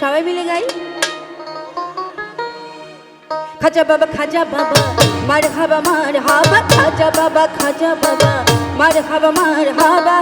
সবাই মিলে গাই। খাজা বাবা খাজা বাবা, মার হাবা মার হাবা। খাজা বাবা খাজা বাবা, মার হাবা মার হাবা।